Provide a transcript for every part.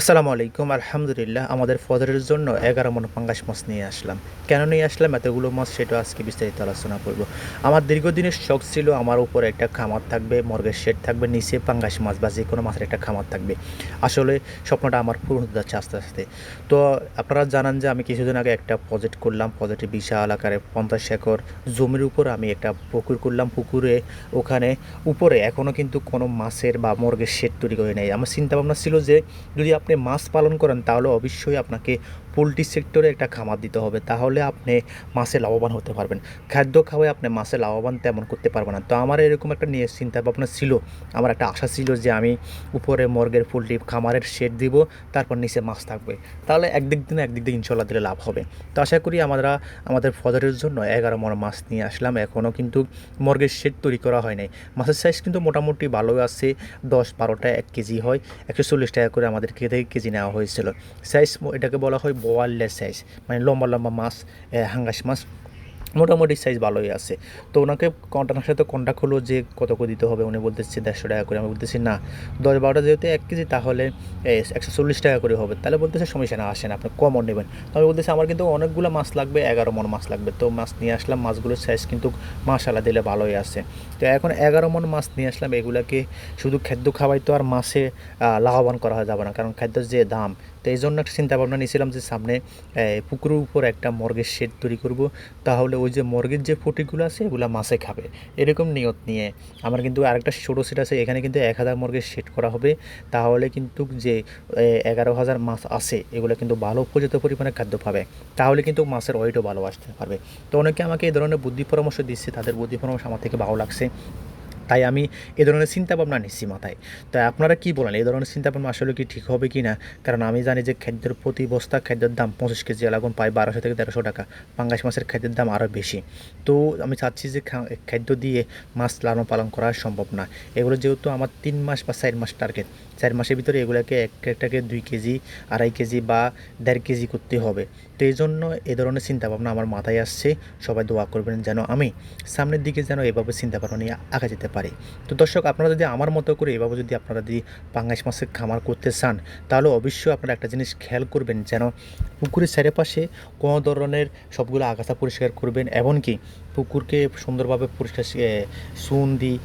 আসসালামু আলাইকুম, আলহামদুলিল্লাহ। আমাদের ফজরের জন্য এগারো মন পাঙ্গাস মাছ নিয়ে আসলাম। কেন নিয়ে আসলাম? এতগুলো মাছ সেটা আজকে বিস্তারিত আলোচনা করব। আমার দীর্ঘদিনের শখ ছিল, আমার উপরে একটা খামার থাকবে, মর্গের শেড থাকবে, নিচে পাঙ্গাস মাছ বা যে কোনো মাছের একটা খামার থাকবে। আসলে স্বপ্নটা আমার পূরণ হতে যাচ্ছে আস্তে আস্তে। তো আপনারা জানান যে আমি কিছুদিন আগে একটা প্রজেক্ট করলাম প্রজেক্টে বিশাল আকারে পঞ্চাশ একর জমির উপর আমি একটা পুকুর করলাম। পুকুরে ওখানে উপরে এখনও কিন্তু কোনো মাছের বা মর্গের শেড তৈরি করে নেই। আমার চিন্তা ভাবনা ছিল যে যদি আপনি মাছ পালন করেন তাহলে অবশ্যই আপনাকে পোলট্রি সেক্টরে একটা খামার দিতে হবে, তাহলে আপনি মাছে লাভবান হতে পারবেন। খাদ্য খাওয়ায় আপনি মাছে লাভবান তেমন করতে পারবেন না। তো আমার এরকম একটা নিয়ে চিন্তা ভাবনা ছিল। আমার একটা আশা ছিল যে আমি উপরে মর্গের পোলট্রি খামারের শেড দিব, তারপর নিচে মাছ থাকবে। তাহলে একদিক দিনে একদিক দিয়ে ইনশাল্লাহ দিলে লাভ হবে। তো আশা করি আমরা, আমাদের ফজরের জন্য এগারো মন মাছ নিয়ে আসলাম। এখনও কিন্তু মর্গের শেড তৈরি করা হয় নাই। মাছের সাইজ কিন্তু মোটামুটি ভালো আছে। দশ বারোটা এক কেজি হয়। একশো চল্লিশ টাকা করে আমাদের কেজি নেওয়া হয়েছিল। সাইজ এটাকে বলা হয় বোয়াল্লের সাইজ মানে লম্বা লম্বা মাছ হাঙ্গাস মাছ, মোটামুটি সাইজ ভালোই আছে। তো ওনাকে কন্টানার সাথে কন্ট্যাক্ট হলো যে কত করে দিতে হবে, উনি বলতেছে দেড়শো টাকা করে। আমি বলতেছি, না, দশ বারোটা যেহেতু এক কেজি, তাহলে একশো চল্লিশ টাকা করে হবে। তাহলে বলতেছে, সমস্যা না, আসেন, আপনি কমও নেবেন। আমি বলতেছি, আমার কিন্তু অনেকগুলো মাছ লাগবে, এগারো মন মাছ লাগবে। তো মাছ নিয়ে আসলাম, মাছগুলোর সাইজ কিন্তু মাশালা দিলে ভালোই আছে। তো এখন এগারো মন মাছ নিয়ে আসলাম, এগুলাকে শুধু খাদ্য খাওয়াই তো আর মাছে লাভবান করা যাবে না, কারণ খাদ্যের যে দাম তো এই জন্য একটা চিন্তা ভাবনা নিয়েছিলাম যে সামনে পুকুরের উপর একটা মর্গের শেড তৈরি করব। তাহলে ওই যে মর্গের যে ফটিগুলো আছে, এগুলো মাছে খাবে। এরকম নিয়ত নিয়ে আমার কিন্তু আরেকটা ছোটো সেট আছে, এখানে কিন্তু এক হাজার মর্গের শেড করা হবে। তাহলে কিন্তু যে এগারো হাজার মাছ আছে, এগুলো কিন্তু ভালো উপযুক্ত পরিমাণে খাদ্য পাবে। তাহলে কিন্তু মাছের ওয়েটও ভালো আসতে পারবে। তো অনেকে আমাকে এই ধরনের বুদ্ধি পরামর্শ দিচ্ছে, তাদের বুদ্ধি পরামর্শ আমার থেকে ভালো লাগছে। তাই আমি এ ধরনের চিন্তা ভাবনা নিচ্ছি মাথায়। তাই আপনারা কি বলেন? এই ধরনের চিন্তা ভাবনা আসলে কি ঠিক হবে কি না কারণ আমি জানি যে খাদ্যের প্রতি বস্তা খাদ্যের দাম পঁচিশ কেজি এখন প্রায় বারোশো থেকে তেরোশো টাকা। পাঙ্গাস মাছের খাদ্যের দাম আরও বেশি। তো আমি চাচ্ছি যে খাদ্য দিয়ে মাছ লালন পালন করা সম্ভব না। এগুলো যেহেতু আমার তিন মাস বা চার মাস টার্গেট চার মাসের ভিতরে এগুলোকে এক একটাকে দুই কেজি, আড়াই কেজি বা দেড় কেজি করতে হবে। তো এই জন্য এ ধরনের চিন্তাভাবনা আমার মাথায় আসছে। সবাই দোয়া করবেন যেন আমি সামনের দিকে যেন এভাবে চিন্তাভাবনা নিয়ে আগা যেতে পারি। তো দর্শক, আপনারা যদি আমার মতো করে এভাবে যদি আপনারা যদি পাঙ্গাস মাছের খামার করতে চান, তাহলে অবশ্যই আপনারা একটা জিনিস খেয়াল করবেন যেন পুকুরের চারিপাশে কোনো ধরনের সবগুলো আগাছা পরিষ্কার করবেন। এমনকি পুকুরকে সুন্দরভাবে পরিষ্কার চুন দিয়ে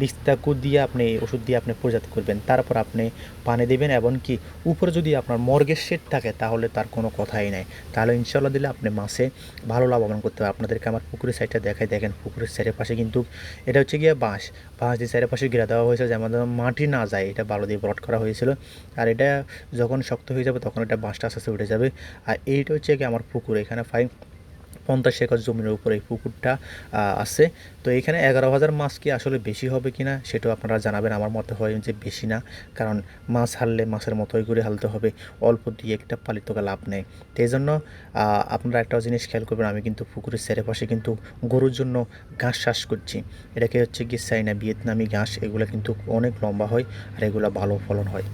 বিস্তাকু দিয়ে আপনি ওষুধ দিয়ে আপনি পরিজাত করবেন। তারপর আপনি পানি দেবেন এমনকি উপরে যদি আপনার মর্গের শেড থাকে তাহলে তার কোনো কথাই নাই। তাহলে ইনশাল্লাহ দিলে আপনি মাছে ভালো লাভবান করতে হবে আপনাদেরকে আমার পুকুরের সাইডটা দেখাই, দেখেন পুকুরের সাইডের পাশে কিন্তু এটা হচ্ছে গিয়ে বাঁশ। বাঁশ দিয়ে সাইডের পাশে ঘিরে দেওয়া হয়েছে যেমন মাটি না যায়, এটা বালু দিয়ে ব্রড করা হয়েছিল। আর এটা যখন শক্ত হয়ে যাবে তখন এটা বাঁশটা আস্তে আস্তে উঠে যাবে। আর এইটা হচ্ছে কি আমার পুকুর, এখানে ফাইভ পঞ্চাশ একর জমির উপরে এই পুকুরটা আছে। তো এখানে এগারো হাজার মাছ কি আসলে বেশি হবে কি না, সেটাও আপনারা জানাবেন। আমার মতে হয় যে বেশি না, কারণ মাছ হারলে মাছের মতোই করে হালতে হবে, অল্প দিয়ে একটা পালিত লাভ নেই। তো এই জন্য আপনারা একটা জিনিস খেয়াল করবেন, আমি কিন্তু পুকুরের চারিপাশে কিন্তু গরুর জন্য ঘাস চাষ করছি। এটাকে হচ্ছে কি চাইনা ভিয়েতনামি ঘাস, এগুলো কিন্তু অনেক লম্বা হয়, আর এগুলো ভালো ফলন হয়।